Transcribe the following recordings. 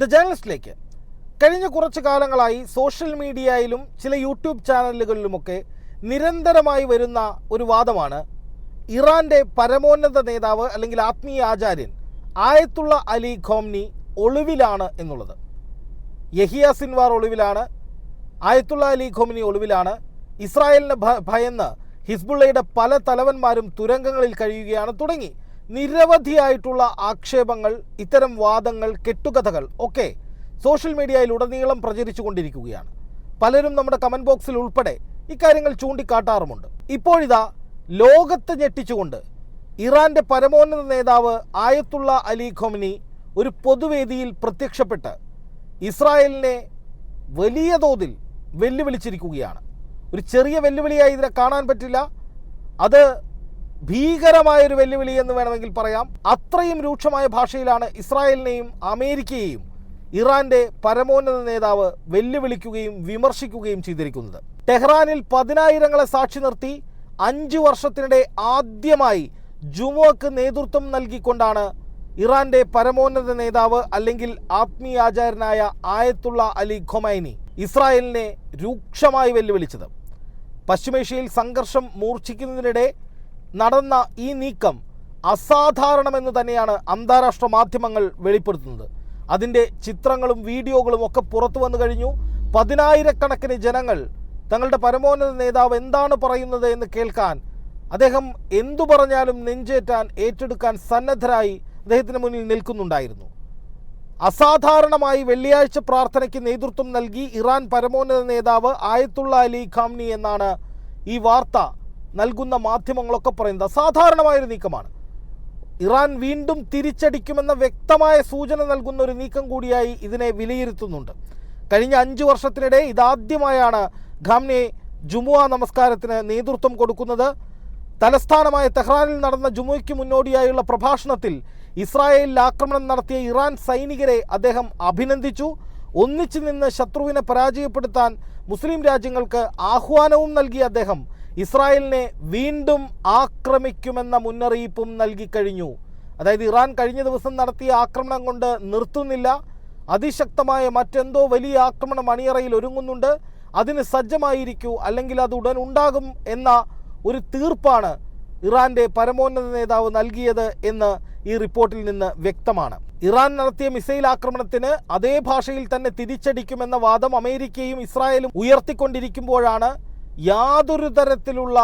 The ജേണലിസ്റ്റിലേക്ക്. കഴിഞ്ഞ കുറച്ച് കാലങ്ങളായി സോഷ്യൽ മീഡിയയിലും ചില യൂട്യൂബ് ചാനലുകളിലുമൊക്കെ നിരന്തരമായി വരുന്ന ഒരു വാദമാണ് ഇറാന്റെ പരമോന്നത നേതാവ് അല്ലെങ്കിൽ ആത്മീയ ആചാര്യൻ ആയത്തുള്ള അലി ഖോംനി ഒളിവിലാണ് എന്നുള്ളത്. യഹിയ സിൻവാർ ഒളിവിലാണ് ആയത്തുള്ള അലി ഖോമിനി ഒളിവിലാണ് ഇസ്രായേലിന് ഭയന്ന് ഹിസ്ബുള്ളയുടെ പല തലവന്മാരും തുരങ്കങ്ങളിൽ കഴിയുകയാണ് തുടങ്ങി. നിരവധിയായിട്ടുള്ള ആക്ഷേപങ്ങൾ ഇത്തരം വാദങ്ങൾ കെട്ടുകഥകൾ ഒക്കെ സോഷ്യൽ മീഡിയയിൽ ഉടനീളം പ്രചരിച്ചുകൊണ്ടിരിക്കുകയാണ്. പലരും നമ്മുടെ കമന്റ് ബോക്സിൽ ഉൾപ്പെടെ ഇക്കാര്യങ്ങൾ ചൂണ്ടിക്കാട്ടാറുമുണ്ട്. ഇപ്പോഴിതാ ലോകത്തെ ഞെട്ടിച്ചുകൊണ്ട് ഇറാന്റെ പരമോന്നത നേതാവ് ആയത്തുള്ള അലി ഖൊമിനി ഒരു പൊതുവേദിയിൽ പ്രത്യക്ഷപ്പെട്ട് ഇസ്രായേലിനെ വലിയ തോതിൽ വെല്ലുവിളിച്ചിരിക്കുകയാണ്. ഒരു ചെറിയ വെല്ലുവിളിയായി ഇതിനെ കാണാൻ പറ്റില്ല. അത് ഭീകരമായൊരു വെല്ലുവിളി എന്ന് വേണമെങ്കിൽ പറയാം. അത്രയും രൂക്ഷമായ ഭാഷയിലാണ് ഇസ്രായേലിനെയും അമേരിക്കയെയും ഇറാന്റെ പരമോന്നത നേതാവ് വെല്ലുവിളിക്കുകയും വിമർശിക്കുകയും ചെയ്തിരിക്കുന്നത്. ടെഹ്റാനിൽ പതിനായിരങ്ങളെ സാക്ഷി നിർത്തി അഞ്ചു വർഷത്തിനിടെ ആദ്യമായി ജുമോക്ക് നേതൃത്വം നൽകിക്കൊണ്ടാണ് ഇറാന്റെ പരമോന്നത നേതാവ് അല്ലെങ്കിൽ ആത്മീയാചാര്യനായ ആയത്തുള്ള അലി ഖൊമൈനി ഇസ്രായേലിനെ രൂക്ഷമായി വെല്ലുവിളിച്ചത്. പശ്ചിമേഷ്യയിൽ സംഘർഷം മൂർച്ഛിക്കുന്നതിനിടെ നടന്ന ഈ നീക്കം അസാധാരണമെന്ന് തന്നെയാണ് അന്താരാഷ്ട്ര മാധ്യമങ്ങൾ വെളിപ്പെടുത്തുന്നത്. അതിന്റെ ചിത്രങ്ങളും വീഡിയോകളും ഒക്കെ പുറത്തു വന്നു കഴിഞ്ഞു. പതിനായിരക്കണക്കിന് ജനങ്ങൾ തങ്ങളുടെ പരമോന്നത നേതാവ് എന്താണ് പറയുന്നത് എന്ന് കേൾക്കാൻ അദ്ദേഹം എന്തു പറഞ്ഞാലും നെഞ്ചേറ്റാൻ ഏറ്റെടുക്കാൻ സന്നദ്ധരായി അദ്ദേഹത്തിന് മുന്നിൽ നിൽക്കുന്നുണ്ടായിരുന്നു. അസാധാരണമായി വെള്ളിയാഴ്ച പ്രാർത്ഥനയ്ക്ക് നേതൃത്വം നൽകി ഇറാൻ പരമോന്നത നേതാവ് ആയത്തുള്ള അലി ഖാംനി എന്നാണ് ഈ വാർത്ത നൽകുന്ന മാധ്യമങ്ങളൊക്കെ പറയുന്നത് അസാധാരണമായൊരു നീക്കമാണ്. ഇറാൻ വീണ്ടും തിരിച്ചടിക്കുമെന്ന വ്യക്തമായ സൂചന നൽകുന്ന ഒരു നീക്കം കൂടിയായി ഇതിനെ വിലയിരുത്തുന്നുണ്ട്. കഴിഞ്ഞ അഞ്ച് വർഷത്തിനിടെ ഇതാദ്യമായാണ് ഖാംനെ ജുമുഅ നമസ്കാരത്തിന് നേതൃത്വം കൊടുക്കുന്നത്. തലസ്ഥാനമായ തെഹ്റാനിൽ നടന്ന ജുമുയ്ക്ക് മുന്നോടിയായുള്ള പ്രഭാഷണത്തിൽ ഇസ്രായേലിൽ ആക്രമണം നടത്തിയ ഇറാൻ സൈനികരെ അദ്ദേഹം അഭിനന്ദിച്ചു. ഒന്നിച്ചു നിന്ന് ശത്രുവിനെ പരാജയപ്പെടുത്താൻ മുസ്ലിം രാജ്യങ്ങൾക്ക് ആഹ്വാനവും നൽകിയ അദ്ദേഹം ഇസ്രായേലിനെ വീണ്ടും ആക്രമിക്കുമെന്ന മുന്നറിയിപ്പും നൽകിക്കഴിഞ്ഞു അതായത് ഇറാൻ കഴിഞ്ഞ ദിവസം നടത്തിയ ആക്രമണം കൊണ്ട് നിർത്തുന്നില്ല. അതിശക്തമായ മറ്റെന്തോ വലിയ ആക്രമണം അണിയറയിൽ ഒരുങ്ങുന്നുണ്ട്. അതിന് സജ്ജമായിരിക്കൂ അല്ലെങ്കിൽ അത് ഉടൻ ഉണ്ടാകും എന്ന ഒരു തീർപ്പാണ് ഇറാന്റെ പരമോന്നത നേതാവ് നൽകിയത് എന്ന് ഈ റിപ്പോർട്ടിൽ നിന്ന് വ്യക്തമാണ്. ഇറാൻ നടത്തിയ മിസൈൽ ആക്രമണത്തിന് അതേ ഭാഷയിൽ തന്നെ തിരിച്ചടിക്കുമെന്ന വാദം അമേരിക്കയും ഇസ്രായേലും ഉയർത്തിക്കൊണ്ടിരിക്കുമ്പോഴാണ് യാതൊരു തരത്തിലുള്ള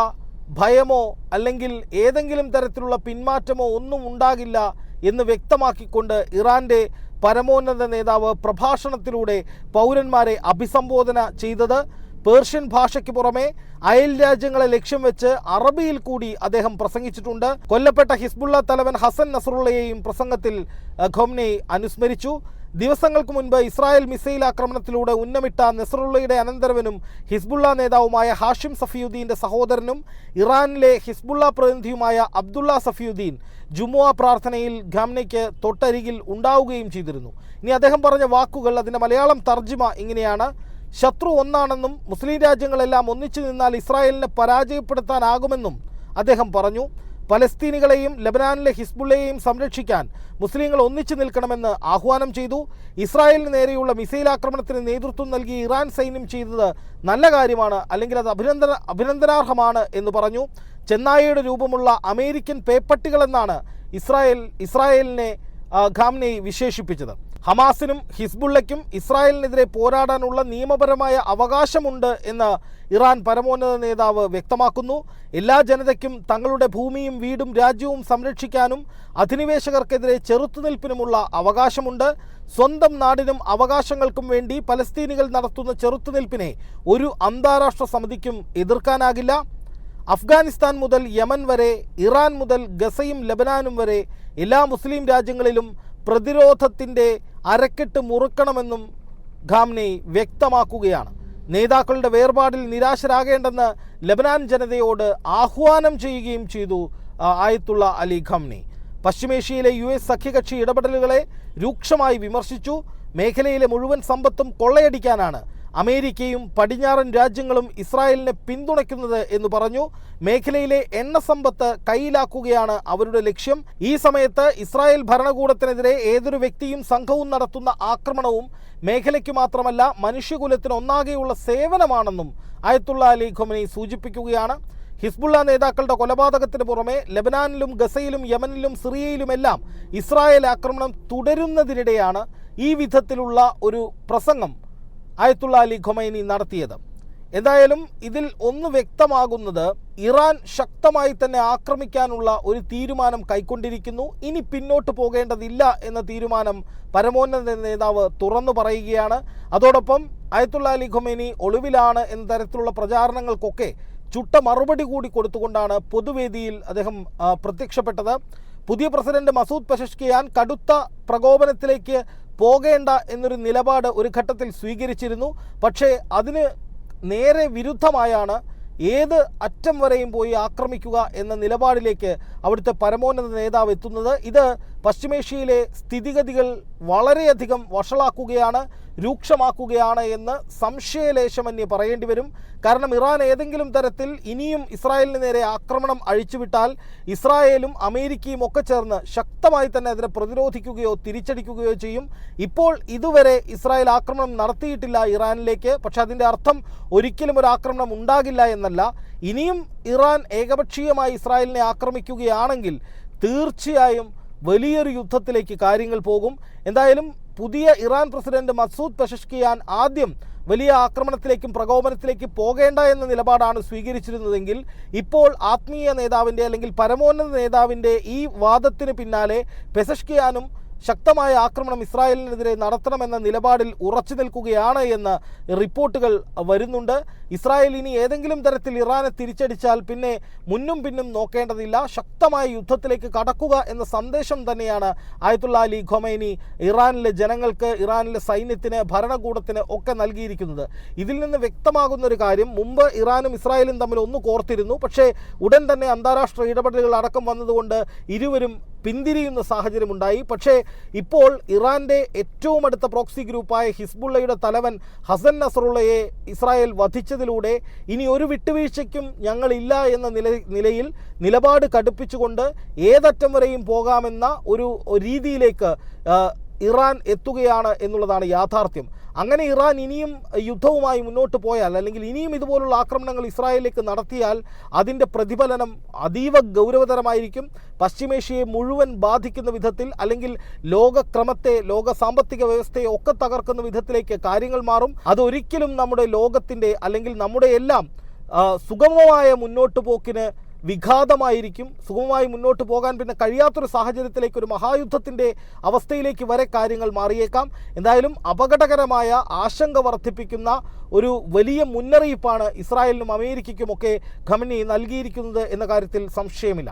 ഭയമോ അല്ലെങ്കിൽ ഏതെങ്കിലും തരത്തിലുള്ള പിന്മാറ്റമോ ഒന്നും ഉണ്ടാകില്ല എന്ന് വ്യക്തമാക്കിക്കൊണ്ട് ഇറാന്റെ പരമോന്നത നേതാവ് പ്രഭാഷണത്തിലൂടെ പൗരന്മാരെ അഭിസംബോധന ചെയ്തത്. പേർഷ്യൻ ഭാഷയ്ക്ക് പുറമെ അയൽ രാജ്യങ്ങളെ ലക്ഷ്യം വെച്ച് അറബിയിൽ കൂടി അദ്ദേഹം പ്രസംഗിച്ചിട്ടുണ്ട്. കൊല്ലപ്പെട്ട ഹിസ്ബുള്ള തലവൻ ഹസൻ നസറുള്ളയെയും പ്രസംഗത്തിൽ ഖൊംനെ അനുസ്മരിച്ചു. ദിവസങ്ങൾക്ക് മുൻപ് ഇസ്രായേൽ മിസൈൽ ആക്രമണത്തിലൂടെ ഉന്നമിട്ട നെസറുള്ളയുടെ അനന്തരവനും ഹിസ്ബുള്ള നേതാവുമായ ഹാഷിം സഫിയുദ്ദീന്റെ സഹോദരനും ഇറാനിലെ ഹിസ്ബുള്ള പ്രതിനിധിയുമായ അബ്ദുള്ള സഫിയുദ്ദീൻ ജുമുഅ പ്രാർത്ഥനയിൽ ഖാംനയ്ക്ക് തൊട്ടരികിൽ ഉണ്ടാവുകയും ചെയ്തിരുന്നു. ഇനി അദ്ദേഹം പറഞ്ഞ വാക്കുകൾ അതിന്റെ മലയാളം തർജിമ ഇങ്ങനെയാണ്. ശത്രു ഒന്നാണെന്നും മുസ്ലിം രാജ്യങ്ങളെല്ലാം ഒന്നിച്ചു നിന്നാൽ ഇസ്രായേലിനെ പരാജയപ്പെടുത്താനാകുമെന്നും അദ്ദേഹം പറഞ്ഞു. പലസ്തീനികളെയും ലബനാനിലെ ഹിസ്ബുള്ളയെയും സംരക്ഷിക്കാൻ മുസ്ലിങ്ങൾ ഒന്നിച്ചു നിൽക്കണമെന്ന് ആഹ്വാനം ചെയ്തു. ഇസ്രായേലിന് നേരെയുള്ള മിസൈൽ ആക്രമണത്തിന് നേതൃത്വം നൽകി ഇറാൻ സൈന്യം ചെയ്തത് നല്ല കാര്യമാണ് അല്ലെങ്കിൽ അത് അഭിനന്ദന അഭിനന്ദനാർഹമാണ് എന്ന് പറഞ്ഞു. ചെന്നായയുടെ രൂപമുള്ള അമേരിക്കൻ പേപ്പട്ടികളെന്നാണ് ഇസ്രായേൽ ഇസ്രായേലിനെ ഖാംനെ വിശേഷിപ്പിച്ചത്. ഹമാസിനും ഹിസ്ബുള്ളയ്ക്കും ഇസ്രായേലിനെതിരെ പോരാടാനുള്ള നിയമപരമായ അവകാശമുണ്ട് എന്ന് ഇറാൻ പരമോന്നത നേതാവ് വ്യക്തമാക്കുന്നു. എല്ലാ ജനതയ്ക്കും തങ്ങളുടെ ഭൂമിയും വീടും രാജ്യവും സംരക്ഷിക്കാനും അധിനിവേശകർക്കെതിരെ ചെറുത്തുനിൽപ്പിനുമുള്ള അവകാശമുണ്ട്. സ്വന്തം നാടിനും അവകാശങ്ങൾക്കും വേണ്ടി പലസ്തീനികൾ നടത്തുന്ന ചെറുത്തുനിൽപ്പിനെ ഒരു അന്താരാഷ്ട്ര സമിതിക്കും എതിർക്കാനാകില്ല. അഫ്ഗാനിസ്ഥാൻ മുതൽ യമൻ വരെ ഇറാൻ മുതൽ ഗസയും ലബനാനും വരെ എല്ലാ മുസ്ലിം രാജ്യങ്ങളിലും പ്രതിരോധത്തിന്റെ അരക്കെട്ട് മുറുക്കണമെന്നും ഖാംനെ വ്യക്തമാക്കുകയാണ്. നേതാക്കളുടെ വേർപാടിൽ നിരാശരാകേണ്ടെന്ന് ലബനാൻ ജനതയോട് ആഹ്വാനം ചെയ്യുകയും ചെയ്തു ആയത്തുള്ള അലി ഖാംനെ. പശ്ചിമേഷ്യയിലെ യു എസ് സഖ്യകക്ഷി ഇടപെടലുകളെ രൂക്ഷമായി വിമർശിച്ചു. മേഖലയിലെ മുഴുവൻ സമ്പത്തും കൊള്ളയടിക്കാനാണ് അമേരിക്കയും പടിഞ്ഞാറൻ രാജ്യങ്ങളും ഇസ്രായേലിനെ പിന്തുണയ്ക്കുന്നത് എന്ന് പറഞ്ഞു. മേഖലയിലെ എണ്ണ സമ്പത്ത് കയ്യിലാക്കുകയാണ് അവരുടെ ലക്ഷ്യം. ഈ സമയത്ത് ഇസ്രായേൽ ഭരണകൂടത്തിനെതിരെ ഏതൊരു വ്യക്തിയും സംഘവും നടത്തുന്ന ആക്രമണവും മേഖലയ്ക്ക് മാത്രമല്ല മനുഷ്യകുലത്തിന് ഒന്നാകെയുള്ള സേവനമാണെന്നും അയത്തുള്ള അലി ഖൊമനി സൂചിപ്പിക്കുകയാണ്. ഹിസ്ബുള്ള നേതാക്കളുടെ കൊലപാതകത്തിന് പുറമെ ലബനാനിലും ഗസയിലും യമനിലും സിറിയയിലുമെല്ലാം ഇസ്രായേൽ ആക്രമണം തുടരുന്നതിനിടെയാണ് ഈ വിധത്തിലുള്ള ഒരു പ്രസംഗം ആയത്തുള്ള അലി ഖൊമൈനി നടത്തിയത്. എന്തായാലും ഇതിൽ ഒന്ന് വ്യക്തമാകുന്നത് ഇറാൻ ശക്തമായി തന്നെ ആക്രമിക്കാനുള്ള ഒരു തീരുമാനം കൈക്കൊണ്ടിരിക്കുന്നു. ഇനി പിന്നോട്ട് പോകേണ്ടതില്ല എന്ന തീരുമാനം പരമോന്നത നേതാവ് തുറന്നു പറയുകയാണ്. അതോടൊപ്പം അയത്തുള്ള അലി ഖൊമൈനി ഒളിവിലാണ് എന്ന തരത്തിലുള്ള പ്രചാരണങ്ങൾക്കൊക്കെ ചുട്ട മറുപടി കൂടി കൊടുത്തുകൊണ്ടാണ് പൊതുവേദിയിൽ അദ്ദേഹം പ്രത്യക്ഷപ്പെട്ടത്. പുതിയ പ്രസിഡന്റ് മസൂദ് പെഷഷ്കിയാൻ കടുത്ത പ്രകോപനത്തിലേക്ക് പോകേണ്ട എന്നൊരു നിലപാട് ഒരു ഘട്ടത്തിൽ സ്വീകരിച്ചിരുന്നു. പക്ഷേ അതിന് നേരെ വിരുദ്ധമായാണ് ഏത് അറ്റം വരെയും പോയി ആക്രമിക്കുക എന്ന നിലപാടിലേക്ക് അവിടുത്തെ പരമോന്നത നേതാവ് എത്തുന്നത്. ഇത് പശ്ചിമേഷ്യയിലെ സ്ഥിതിഗതികൾ വളരെയധികം വഷളാക്കുകയാണ് രൂക്ഷമാക്കുകയാണ് എന്ന് സംശയലേശമന്യെ പറയേണ്ടി വരും. കാരണം ഇറാൻ ഏതെങ്കിലും തരത്തിൽ ഇനിയും ഇസ്രായേലിന് നേരെ ആക്രമണം അഴിച്ചുവിട്ടാൽ ഇസ്രായേലും അമേരിക്കയും ഒക്കെ ചേർന്ന് ശക്തമായി തന്നെ അതിനെ പ്രതിരോധിക്കുകയോ തിരിച്ചടിക്കുകയോ ചെയ്യും. ഇപ്പോൾ ഇതുവരെ ഇസ്രായേൽ ആക്രമണം നടത്തിയിട്ടില്ല ഇറാനിലേക്ക്. പക്ഷെ അതിന്റെ അർത്ഥം ഒരിക്കലും ഒരു ആക്രമണം ഉണ്ടാകില്ല എന്നല്ല. ഇനിയും ഇറാൻ ഏകപക്ഷീയമായി ഇസ്രായേലിനെ ആക്രമിക്കുകയാണെങ്കിൽ തീർച്ചയായും വലിയൊരു യുദ്ധത്തിലേക്ക് കാര്യങ്ങൾ പോകും. എന്തായാലും പുതിയ ഇറാൻ പ്രസിഡന്റ് മസൂദ് പെഷഷ്കിയാൻ ആദ്യം വലിയ ആക്രമണത്തിലേക്കും പ്രകോപനത്തിലേക്കും പോകേണ്ട എന്ന നിലപാടാണ് സ്വീകരിച്ചിരുന്നതെങ്കിൽ ഇപ്പോൾ ആത്മീയ നേതാവിന്റെ അല്ലെങ്കിൽ പരമോന്നത നേതാവിന്റെ ഈ വാദത്തിന് പിന്നാലെ പെസഷ്കിയാനും ശക്തമായ ആക്രമണം ഇസ്രായേലിനെതിരെ നടത്തണമെന്ന നിലപാടിൽ ഉറച്ചു നിൽക്കുകയാണ് എന്ന് റിപ്പോർട്ടുകൾ വരുന്നുണ്ട്. ഇസ്രായേൽ ഇനി ഏതെങ്കിലും തരത്തിൽ ഇറാനെ തിരിച്ചടിച്ചാൽ പിന്നെ മുന്നും പിന്നും നോക്കേണ്ടതില്ല. ശക്തമായ യുദ്ധത്തിലേക്ക് കടക്കുക എന്ന സന്ദേശം തന്നെയാണ് ആയത്തുള്ള അലി ഖൊമൈനി ഇറാനിലെ ജനങ്ങൾക്ക് ഇറാനിലെ സൈന്യത്തിന് ഭരണകൂടത്തിന് ഒക്കെ നൽകിയിരിക്കുന്നത്. ഇതിൽ നിന്ന് വ്യക്തമാകുന്ന ഒരു കാര്യം മുമ്പ് ഇറാനും ഇസ്രായേലും തമ്മിൽ ഒന്ന് കോർത്തിരുന്നു. പക്ഷേ ഉടൻ തന്നെ അന്താരാഷ്ട്ര ഇടപെടലുകൾ അടക്കം വന്നതുകൊണ്ട് ഇരുവരും പിന്തിരിയുന്ന സാഹചര്യമുണ്ടായി. പക്ഷേ ഇപ്പോൾ ഇറാന്റെ ഏറ്റവും അടുത്ത പ്രോക്സി ഗ്രൂപ്പായ ഹിസ്ബുള്ളയുടെ തലവൻ ഹസൻ നസറുള്ളയെ ഇസ്രായേൽ വധിച്ചതിലൂടെ ഇനി ഒരു വിട്ടുവീഴ്ചയ്ക്കും ഞങ്ങളില്ല എന്ന നില നിലയിൽ നിലപാട് കടുപ്പിച്ചുകൊണ്ട് ഏതറ്റം വരെയും പോകാമെന്ന ഒരു രീതിയിലേക്ക് ഇറാൻ എത്തുകയാണ് എന്നുള്ളതാണ് യാഥാർത്ഥ്യം. അങ്ങനെ ഇറാൻ ഇനിയും യുദ്ധവുമായി മുന്നോട്ട് പോയാൽ അല്ലെങ്കിൽ ഇനിയും ഇതുപോലുള്ള ആക്രമണങ്ങൾ ഇസ്രായേലിലേക്ക് നടത്തിയാൽ അതിന്റെ പ്രതിഫലനം അതീവ ഗൗരവതരമായിരിക്കും. പശ്ചിമേഷ്യയെ മുഴുവൻ ബാധിക്കുന്ന വിധത്തിൽ അല്ലെങ്കിൽ ലോകക്രമത്തെ ലോക സാമ്പത്തിക വ്യവസ്ഥയെ ഒക്കെ തകർക്കുന്ന വിധത്തിലേക്ക് കാര്യങ്ങൾ മാറും. അതൊരിക്കലും നമ്മുടെ ലോകത്തിന്റെ അല്ലെങ്കിൽ നമ്മുടെ എല്ലാം സുഗമമായ മുന്നോട്ട് പോക്കിന് വിഘാതമായിരിക്കും സുഗമമായി മുന്നോട്ട് പോകാൻ പിന്നെ കഴിയാത്തൊരു സാഹചര്യത്തിലേക്ക് ഒരു മഹായുദ്ധത്തിന്റെ അവസ്ഥയിലേക്ക് വരെ കാര്യങ്ങൾ മാറിയേക്കാം. എന്തായാലും അപകടകരമായ ആശങ്ക വർദ്ധിപ്പിക്കുന്ന ഒരു വലിയ മുന്നറിയിപ്പാണ് ഇസ്രായേലിനും അമേരിക്കയ്ക്കുമൊക്കെ ഖമനി നൽകിയിരിക്കുന്നത് എന്ന കാര്യത്തിൽ സംശയമില്ല.